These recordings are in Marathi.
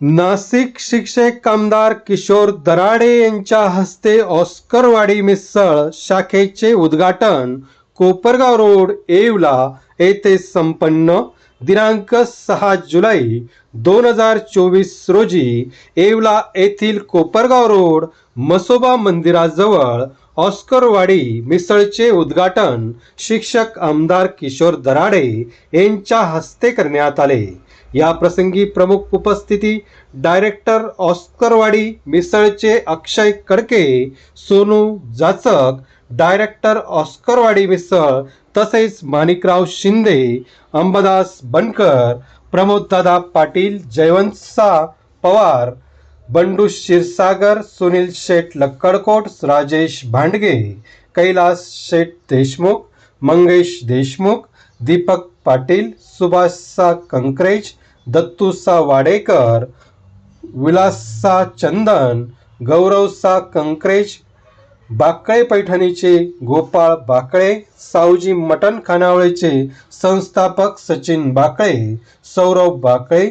नाशिक शिक्षक आमदार किशोर दराडे यांच्या हस्ते ऑस्करवाडी मिसळ शाखेचे उद्घाटन. कोपरगाव रोड येवला येथे संपन्न. दिनांक सहा जुलै दोन हजार चोवीस रोजी येवला येथील कोपरगाव रोड मसोबा मंदिराजवळ ऑस्करवाडी मिसळचे उद्घाटन शिक्षक आमदार किशोर दराडे यांच्या हस्ते करण्यात आले. या प्रसंगी प्रमुख उपस्थिती डायरेक्टर ऑस्करवाडी मिसळचे अक्षय कडके सोनू जाचक डायरेक्टर ऑस्करवाडी मिसळ तसेच माणिकराव शिंदे अंबादास बनकर प्रमोददादा पाटील जयवंतसा पवार बंडू क्षीरसागर सुनील शेठ लक्कडकोट राजेश भांडगे कैलास शेठ देशमुख मंगेश देशमुख दीपक पाटील सुभाषसा कंकरेज दत्तूसा वाडेकर विलाससा चंदन गौरवसा कंक्रेज बाकळे पैठणीचे गोपाळ बाकळे सावजी मटण खानावळीचे संस्थापक सचिन बाकळे सौरव बाकळे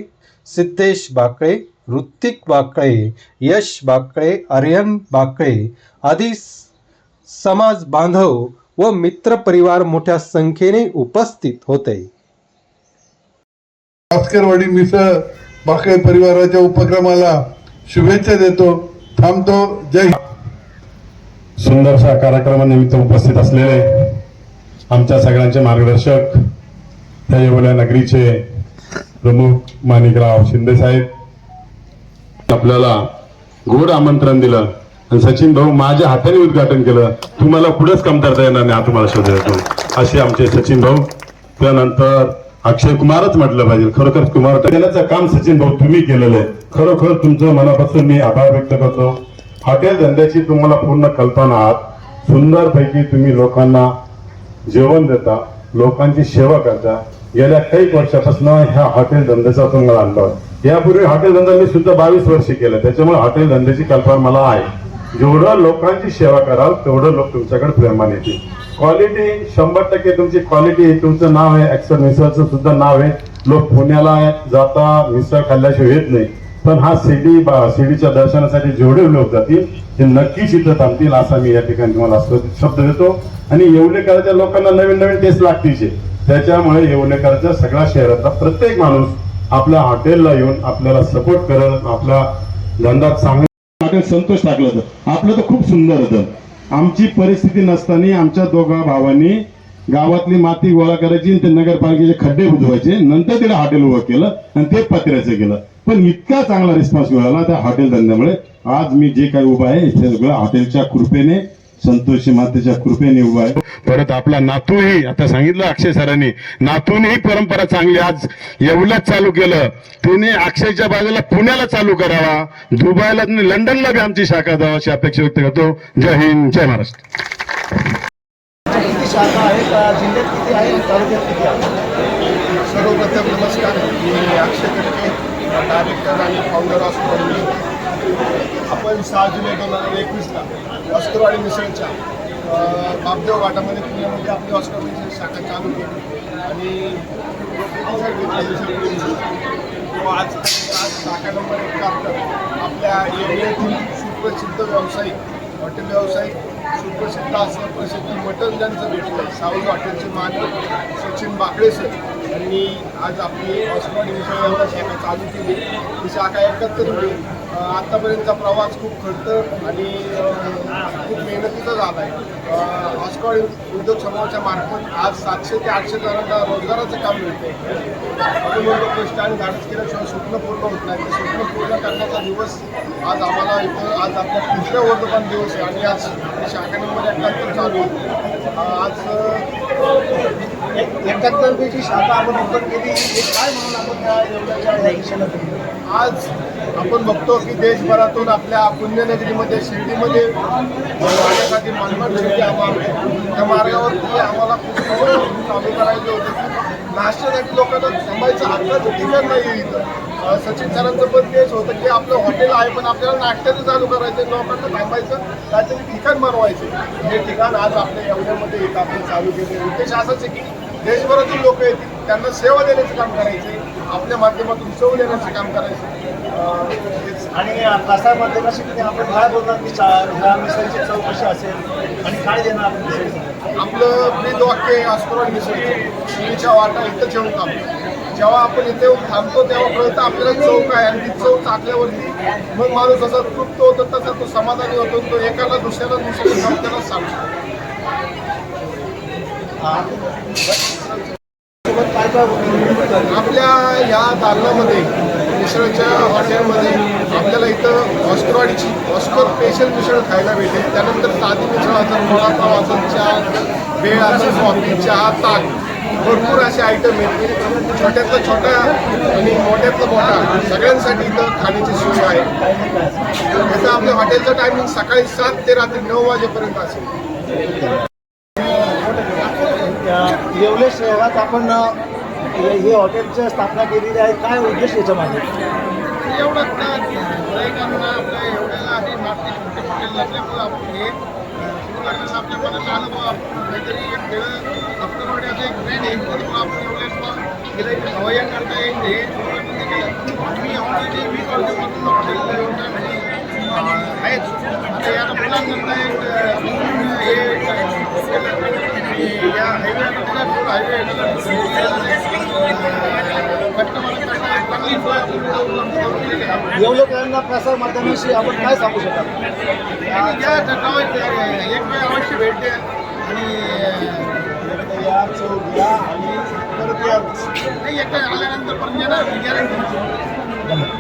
सिद्धेश बाकळे ऋत्विक बाकळे यश बाकळे आर्यन बाकळे आदी समाज बांधव व मित्र परिवार मोठ्या संख्येने उपस्थित होते. भास्करवाडी मिसळ भाकर परिवाराच्या उपक्रमाला शुभेच्छा देतो. थांबतो. जय सुंदरशा कार्यक्रमानिमित्त उपस्थित असलेले आमच्या सगळ्यांचे मार्गदर्शक त्या येवल्या नगरीचे प्रमुख माणिकराव शिंदे साहेब. आपल्याला गोड आमंत्रण दिलं आणि सचिन भाऊ माझ्या हाताने उद्घाटन केलं. तुम्हाला पुढेच कमतरता येणार नाही हा तुम्हाला शोध देतो. असे आमचे सचिन भाऊ. त्यानंतर अक्षय कुमारच म्हटलं पाहिजे. खरोखर कुमार देण्याचं काम सचिन भाऊ तुम्ही केलेलं आहे. खरोखर तुमचं मनापासून मी आभार व्यक्त करतो. हॉटेल धंद्याची तुम्हाला पूर्ण कल्पना आहात. सुंदरपैकी तुम्ही लोकांना जेवण देता लोकांची सेवा करता. गेल्या काही वर्षापासून ह्या हॉटेल धंद्याचा तुम्हाला अनुभव यापूर्वी हॉटेल धंदा मी सुद्धा बावीस वर्ष केलं. त्याच्यामुळे हॉटेल धंद्याची कल्पना मला आहे. जेवढं लोकांची सेवा कराल तेवढं लोक तुमच्याकडे प्रेमाने येतील. क्वालिटी शंभर टक्के तुमची क्वालिटी तुमचं नाव आहे. ॲक्सर मिसळचं सुद्धा नाव आहे. लोक पुण्याला जाता मिसळ खाल्ल्याशिवाय येत नाही. पण हा शिर्डी बा- शिर्डीच्या दर्शनासाठी जेवढे लोक जातील ते नक्कीच इथं थांबतील असा मी या ठिकाणी तुम्हाला शब्द देतो. आणि येवलेकरच्या लोकांना नवीन नवीन टेस्ट लागतीचे. त्याच्यामुळे येवलेकरच्या सगळ्या शहरातला प्रत्येक माणूस आपल्या हॉटेलला येऊन आपल्याला सपोर्ट करत आपला धंदा चांगला संतोष टाकला होतं आपलं तर खूप सुंदर होतं. आमची परिस्थिती नसताना आमच्या दोघा भावांनी गावातली माती गोळा करायची आणि ते नगरपालिकेचे खड्डे बुजवायचे. नंतर तिला हॉटेल उभं केलं आणि ते पत्र्याचं केलं. पण इतका चांगला रिस्पॉन्स मिळाला त्या हॉटेल धंद्यामुळे. आज मी जे काही उभा आहे हे सगळं हॉटेलच्या कृपेने संतोषी मातेच्या कृपेने उभा आहे. परत आपला नातूही आता सांगितलं अक्षय सरांनी नातूनही परंपरा चांगली आज एवढ्याच चालू केलं. तिने अक्षयच्या बाजूला पुण्याला चालू करावा. दुबईला आणि लंडनला बी आमची शाखा द्यावा अशी अपेक्षा व्यक्त करतो. जय हिंद जय महाराष्ट्र. किती शाखा आहेत अ, जिल्ह्यात किती आहे आणि तालुक्यात किती आहे? सर्वप्रथम नमस्कार मी अक्षय कडके डायरेक्टर आणि फाउंडर ऑफ कॉलनी आपण सहा जुलै दोन हजार एकवीसला ऑस्करवाडी मिसळच्या अ, बापदेव घाटामध्ये पुण्यामध्ये आपली ऑस्करवाडीची शाखा चालू केली. आणि तो आज आज शाखा नंबर एक प्राप्त आपल्या एरियातील सुप्रसिद्ध व्यावसायिक हॉटेल व्यावसायिक सुप्रसिद्ध असं प्रसिद्ध मटन ज्यांचं भेटलं आहे सावज हॉटेलचे मालक सचिन बाकडे सर यांनी आज आपली ऑस्कॉडी मिसळ शाखा चालू केली. ही शाखा एकत्रित अं, आत्तापर्यंतचा प्रवास खूप खडतर आणि खूप मेहनतीचा झाला आहे ऑस्कॉडी उद्योग समूहाच्या मार्फत आज सातशे ते आठशे जणांना रोजगाराचं काम मिळतं आपण कष्ट आणि धाडस केल्याशिवाय स्वप्न पूर्ण होत नाही. ते स्वप्न पूर्ण करण्याचा दिवस आज आम्हाला इथं आज आपल्या तिसऱ्या वर्धमान दिवस आहे. आणि आज आपली शाखा नंबर एकाहत्तर चालू आहे. आज एकाहत्तरपैकी शाखा आपण ओपन केली. हे काय म्हणून आपण त्या एवढ्याच्या दिशेला आज आपण बघतो की देशभरातून आपल्या पुण्यनगरीमध्ये शिर्डीमध्ये जाण्यासाठी मानमान शिर्डी आम्हाला त्या मार्गावरती आम्हाला खूप चालू करायचे होते. की नाश्त्यासाठी लोकांना थांबायचं हक्काचं ठिकाण नाही इथं. सचिन सरांचं पण तेच होतं की आपलं हॉटेल आहे पण आपल्याला नाश्त्याचं चालू करायचं लोकांना थांबायचं काहीतरी ठिकाण बनवायचं. हे ठिकाण आज आपल्या एवढ्यामध्ये इथं आपण चालू केलं उद्देश असाच आहे की देशभरातून लोक येतील त्यांना सेवा देण्याचं काम करायचे आपल्या माध्यमातून चव देण्याचं काम करायचं आणि प्रसार माध्यमाशी आपण काय बोलणार की चा- मिसळची चौकशी असेल? आणि काय देणार? आपलं ब्रीद वाक्य आहे अस्कोरण वाटा इथं जेवण थांबतो जेव्हा आपण इथे येऊन थांबतो तेव्हा कळतं आपल्याला चौक आहे. आणि ती चव टाकल्यावरती मग माणूस जसा तृप्त होतो तसा तो समाधानी होतो तो एकाला दुसऱ्याला दुसऱ्याला समजायला सांगतो. आपल्या या दालनामध्ये मिश्रणाच्या हॉटेलमध्ये आपल्याला इथं ऑस्करवाडीची ऑस्कर स्पेशल मिश्रण खायला भेटेल. त्यानंतर साधी मिसळ असेल वडापाव असेल चहा भेळ असेल कॉफी चहा ताक. भरपूर असे आयटम येतील छोट्यातलं छोटा आणि मोठ्यातलं मोठा सगळ्यांसाठी इथं खाण्याची सोय आहे. इथं आपल्या हॉटेलचं टायमिंग सकाळी सात ते रात्री नऊ वाजेपर्यंत असेल. एवढे येवले शहरात आपण हे हॉटेलची स्थापना केलेली आहे. काय उद्देश याच्या मागे? एवढंच आपल्या एवढ्याला आहे मागची हॉटेल नसल्यामुळं आपण हे सुरू लागलं आपल्या आलं आपण काहीतरी एक वेगळं अक्कलवाड्याचं एक ब्रँड आहे आपण एवढ्या करता येईल हे केलं. मी वीस वर्षापासून हॉटेल आहेच. आता या मुलांना एक हे या हायवे हायवे येवलेकरांना प्रसार माध्यमाशी आपण काय सांगू शकता? या एक वेळ अवश्य भेट द्या आणि या चव आणि परत या नाही एकदा आल्यानंतर पण येणार गॅरंटी